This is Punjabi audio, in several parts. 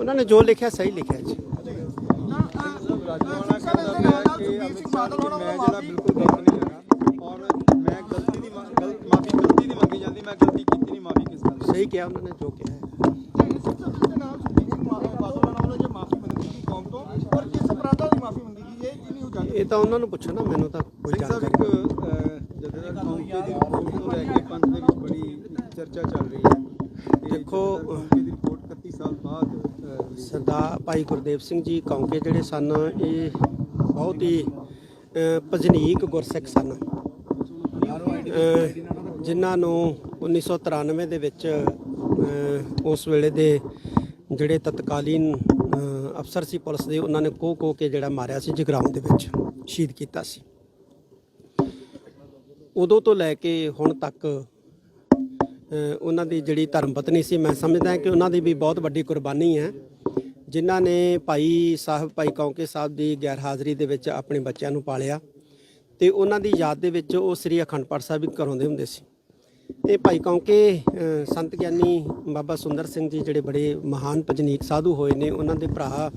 ਉਹਨਾਂ ਨੇ ਜੋ ਲਿਖਿਆ ਸਹੀ ਲਿਖਿਆ ਜੀ ਸ਼ਾਹ ਦੀ ਦੀ ਜਾਂਦੀ ਦੀ ਕਿਹਾ ਉਹਨਾਂ ਨੇ ਕਿਹਾ। ਇਹ ਤਾਂ ਉਹਨਾਂ ਨੂੰ ਪੁੱਛੋ ਨਾ ਮੈਨੂੰ ਤਾਂ ਕੋਈ ਜਾਣਕਾਰੀ ਇੱਕ ਅਹ, ਜਥੇਦਾਰ ਕੌਂਕੇ ਦੀ ਰਿਪੋਰਟ ਨੂੰ ਲੈ ਕੇ ਪੰਥ ਦੇ ਵਿੱਚ ਬੜੀ ਚਰਚਾ ਚੱਲ ਰਹੀ ਹੈ ਦੇਖੋ, ਜਥੇਦਾਰ ਕੌਂਕੇ ਦੀ ਰਿਪੋਰਟ 31 ਸਾਲ ਬਾਅਦ ਸਰਦਾਰ ਭਾਈ ਗੁਰਦੇਵ ਸਿੰਘ ਜੀ ਕੌਂਕੇ ਜਿਹੜੇ ਸਨ, ਇਹ ਬਹੁਤ ਹੀ ਭਜਨੀਕ ਗੁਰਸਿੱਖ ਸਨ। ਜਿਨ੍ਹਾਂ ਨੂੰ 1993 ਦੇ ਵਿੱਚ ਉਸ ਵੇਲੇ ਦੇ ਜਿਹੜੇ ਤਤਕਾਲੀਨ ਅਫਸਰ ਸੀ ਪੁਲਿਸ ਦੇ, ਉਹਨਾਂ ਨੇ ਕੋਹ ਕੋ ਕੇ ਜਿਹੜਾ ਮਾਰਿਆ ਸੀ ਜਗਰਾਉਂ ਦੇ ਵਿੱਚ, ਸ਼ਹੀਦ ਕੀਤਾ ਸੀ। ਉਦੋਂ ਤੋਂ ਲੈ ਕੇ ਹੁਣ ਤੱਕ ਉਹਨਾਂ ਦੀ ਜਿਹੜੀ ਧਰਮ ਪਤਨੀ ਸੀ, ਮੈਂ ਸਮਝਦਾ ਕਿ ਉਹਨਾਂ ਦੀ ਵੀ ਬਹੁਤ ਵੱਡੀ ਕੁਰਬਾਨੀ ਹੈ। ਜਿਨ੍ਹਾਂ ਨੇ ਭਾਈ ਸਾਹਿਬ, ਭਾਈ ਕੌਂਕੇ ਸਾਹਿਬ ਦੀ ਗੈਰ ਹਾਜ਼ਰੀ ਦੇ ਵਿੱਚ ਆਪਣੇ ਬੱਚਿਆਂ ਨੂੰ ਪਾਲਿਆ ਤੇ ਉਹਨਾਂ ਦੀ ਯਾਦ ਦੇ ਵਿੱਚ ਉਹ ਸ੍ਰੀ ਅਖੰਡ ਪਾਠ ਸਾਹਿਬ ਵੀ ਕਰਾਉਂਦੇ ਹੁੰਦੇ ਸੀ। ਇਹ ਭਾਈ ਕੌਂਕੇ ਸੰਤ ਗਿਆਨੀ ਬਾਬਾ ਸੁੰਦਰ ਸਿੰਘ ਜੀ ਜਿਹੜੇ ਬੜੇ ਮਹਾਨ ਭਜਨੀਕ ਸਾਧੂ ਹੋਏ ਨੇ, ਉਹਨਾਂ ਦੇ ਭਰਾ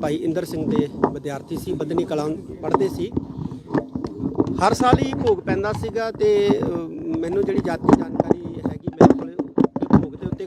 ਭਾਈ ਇੰਦਰ ਸਿੰਘ ਦੇ ਵਿਦਿਆਰਥੀ ਸੀ ਬਦਨੀ ਕਲਾ ਪੜ੍ਹਦੇ ਸੀ। ਹਰ ਸਾਲ ਹੀ ਭੋਗ ਪੈਂਦਾ ਸੀਗਾ ਤੇ ਮੈਨੂੰ ਜਿਹੜੀ ਜਾਤੀ ਜਾਣਕਾਰੀ ਹੈਗੀ ਮੇਰੇ ਕੋਲੇ ਉਹ ਭੋਗ ਦੇ ਉੱਤੇ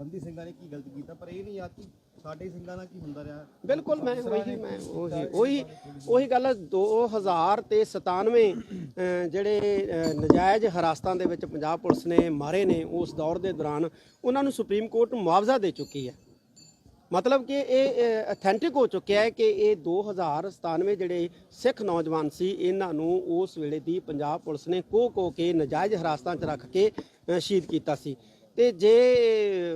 ਬੰਦੀ ਸਿੰਘਾਂ ਨੇ ਕੀ ਗਲਤ ਕੀਤਾ ਪਰ ਇਹ ਨਹੀਂ ਯਾਦ ਕਿ ਸਾਡੇ ਸਿੰਘਾਂ ਨਾਲ ਕੀ ਹੁੰਦਾ ਰਿਹਾ। ਬਿਲਕੁਲ ਮੈਂ ਉਹੀ ਮੈਂ ਉਹੀ ਉਹੀ ਉਹੀ ਗੱਲ ਹੈ, 2000 ਤੇ 97 ਅਹ, ਜਿਹੜੇ ਨਜਾਇਜ਼ ਹਰਾਸਤਾਂ ਦੇ ਵਿੱਚ ਪੰਜਾਬ ਪੁਲਿਸ ਨੇ ਮਾਰੇ ਨੇ ਉਸ ਦੌਰ ਦੇ ਦੌਰਾਨ ਉਹਨਾਂ ਨੂੰ ਸੁਪਰੀਮ ਕੋਰਟ ਮੁਆਵਜ਼ਾ ਦੇ ਚੁੱਕੀ ਹੈ। ਮਤਲਬ ਕਿ ਇਹ ਅਥੈਂਟਿਕ ਹੋ ਚੁੱਕਿਆ ਹੈ ਕਿ ਇਹ 2097 ਜਿਹੜੇ ਸਿੱਖ ਨੌਜਵਾਨ ਸੀ ਇਹਨਾਂ ਨੂੰ ਉਸ ਵੇਲੇ ਦੀ ਪੰਜਾਬ ਪੁਲਿਸ ਨੇ ਕੋ ਕੋ ਕੇ ਨਜਾਇਜ਼ ਹਰਾਸਤਾਂ 'ਚ ਰੱਖ ਕੇ ਸ਼ਹੀਦ ਕੀਤਾ ਸੀ। ਤੇ ਜੇ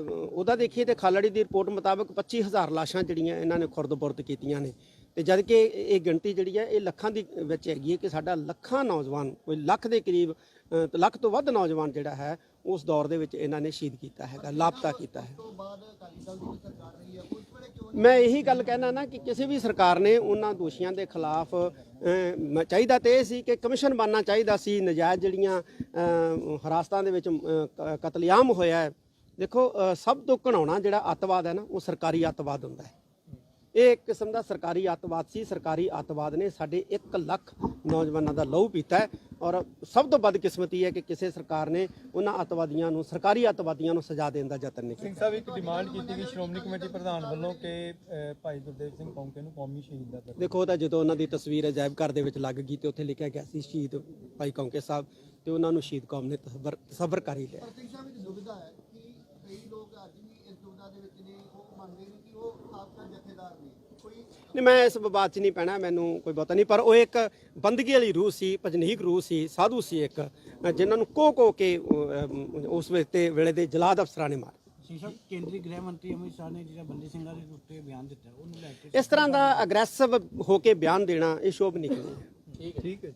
ਉਹਦਾ ਦੇਖੀਏ ਤੇ ਖਾਲੜੀ ਦੀ ਰਿਪੋਰਟ ਮੁਤਾਬਕ 25000 ਲਾਸ਼ਾਂ ਜਿਹੜੀਆਂ ਇਹਨਾਂ ਨੇ ਖੁਰਦ-ਬੁਰਦ ਕੀਤੀਆਂ ਨੇ। ਤੇ ਜਦ ਕਿ ਇਹ ਗਿਣਤੀ ਜਿਹੜੀ ਹੈ, ਇਹ ਲੱਖਾਂ ਦੀ ਵਿੱਚ ਹੈਗੀ ਹੈ ਕਿ ਸਾਡਾ ਲੱਖਾਂ ਨੌਜਵਾਨ, ਕੋਈ ਲੱਖ ਦੇ ਕਰੀਬ ਲੱਖ ਤੋਂ ਵੱਧ ਨੌਜਵਾਨ ਜਿਹੜਾ ਹੈ ਉਸ ਦੌਰ ਦੇ ਵਿੱਚ ਇਹਨਾਂ ਨੇ ਸ਼ਹੀਦ ਕੀਤਾ ਹੈਗਾ ਲਾਪਤਾ ਕੀਤਾ ਹੈ। ਮੈਂ ਇਹੀ ਗੱਲ ਕਹਿਣਾ ਨਾ ਕਿ ਕਿਸੇ ਵੀ ਸਰਕਾਰ ਨੇ ਉਹਨਾਂ ਦੋਸ਼ੀਆਂ ਦੇ ਖਿਲਾਫ ਚਾਹੀਦਾ ਤੇ ਇਹ ਸੀ ਕਿ ਕਮਿਸ਼ਨ ਬਣਨਾ ਚਾਹੀਦਾ ਸੀ। ਨਜਾਇਜ਼ ਜਿਹੜੀਆਂ ਅਹ, ਹਰਾਸਤਾਂ ਦੇ ਵਿੱਚ ਕਤਲੇਆਮ ਹੋਇਆ ਹੈ। ਦੇਖੋ ਸਭ ਤੋਂ ਘਣਾਉਣਾ ਜਿਹੜਾ ਅੱਤਵਾਦ ਹੈ ਨਾ ਉਹ ਸਰਕਾਰੀ ਅੱਤਵਾਦ ਹੁੰਦਾ ਹੈ। ਇਹ ਇੱਕ ਕਿਸਮ ਦਾ ਸਰਕਾਰੀ ਅੱਤਵਾਦ ਸੀ। ਸਰਕਾਰੀ ਅੱਤਵਾਦ ਨੇ ਸਾਡੇ 1 ਲੱਖ ਨੌਜਵਾਨਾਂ ਦਾ ਲਹੂ ਪੀਤਾ ਹੈ। ਔਰ ਸਭ ਤੋਂ ਬਦਕਿਸਮਤੀ ਹੈ ਕਿ ਕਿਸੇ ਸਰਕਾਰ ਨੇ ਉਹਨਾਂ ਅੱਤਵਾਦੀਆਂ ਨੂੰ ਸਰਕਾਰੀ ਅੱਤਵਾਦੀਆਂ ਨੂੰ ਸਜ਼ਾ ਦੇਣ ਦਾ ਯਤਨ ਨਹੀਂ ਕੀਤਾ। ਸਿੰਘ ਸਾਹਿਬ ਇੱਕ ਡਿਮਾਂਡ ਕੀਤੀ ਗਈ ਸ਼੍ਰੋਮਣੀ ਕਮੇਟੀ ਪ੍ਰਧਾਨ ਵੱਲੋਂ ਕਿ ਭਾਈ ਗੁਰਦੇਵ ਸਿੰਘ ਕੌਂਕੇ ਨੂੰ ਕੌਮੀ ਸ਼ਹੀਦ ਦਾ ਦਰਜਾ ਦੇਖੋ ਤਾਂ ਜਦੋਂ ਉਹਨਾਂ ਦੀ ਤਸਵੀਰ ਅਜਾਇਬ ਘਰ ਦੇ ਵਿੱਚ ਲੱਗ ਗਈ ਤੇ ਉੱਥੇ ਲਿਖਿਆ ਗਿਆ ਸੀ ਸ਼ਹੀਦ ਭਾਈ ਕੌਂਕੇ ਸਾਹਿਬ ਤੇ ਉਹਨਾਂ ਨੂੰ ਸ਼ਹੀਦ ਕੌਮ ਨੇ ਤਸਵਰ ਕਰ ਹੀ ਲਿਆ। ਸਿੰਘ ਸਾਹਿਬ ਇੱਕ ਦੁਬਿਧਾ ਹੈ। ਕਈ ਲੋਕ ਅੱਜ ਵੀ ਇਸ ਦੁਬਿਧਾ ਦੇ ਵਿੱਚ ਨੇ ਉਹ ਮੰਨਦੇ ਨੇ ਕਿ ਉਹ ਸਾਬਕਾ ਜਥੇਦਾਰ ਨੇ। ਕੋਈ ਨਹੀਂ ਮੈਂ ਇਸ ਵਿਵਾਦ 'ਚ ਨਹੀਂ ਪੈਣਾ ਮੈਨੂੰ ਕੋਈ ਬਹੁਤਾ ਨਹੀਂ ਪਰ ਉਹ ਇੱਕ ਬੰਦਗੀ ਵਾਲੀ ਰੂਹ ਸੀ ਭਜਨੀਕ ਰੂਹ ਸੀ ਸਾਧੂ ਸੀ ਇੱਕ ਜਿਨ੍ਹਾਂ ਨੂੰ ਕੋ ਕੋ ਕੇ ਉਸ ਵੇਲੇ ਤੇ ਵੇਲੇ ਦੇ ਜਲਾਦ ਅਫਸਰਾਂ ਨੇ ਮਾਰਿਆ ਸਿੰਘ ਸਾਹਿਬ ਕੇਂਦਰੀ ਗ੍ਰਹਿ ਮੰਤਰੀ ਅਮਿਤ ਸ਼ਾਹ ਨੇ ਜਿਹੜਾ ਬੰਦੀ ਸਿੰਘਾਂ ਦੇ ਉੱਤੇ ਬਿਆਨ ਦਿੱਤਾ ਉਹਨੂੰ ਲੈ ਕੇ ਇਸ ਤਰ੍ਹਾਂ ਦਾ ਅਗਰੈਸਿਵ ਹੋ ਕੇ ਬਿਆਨ ਦੇਣਾ ਇਹ ਸ਼ੋਭ ਨਹੀਂ ਕਰਦੀ ਠੀਕ ਹੈ।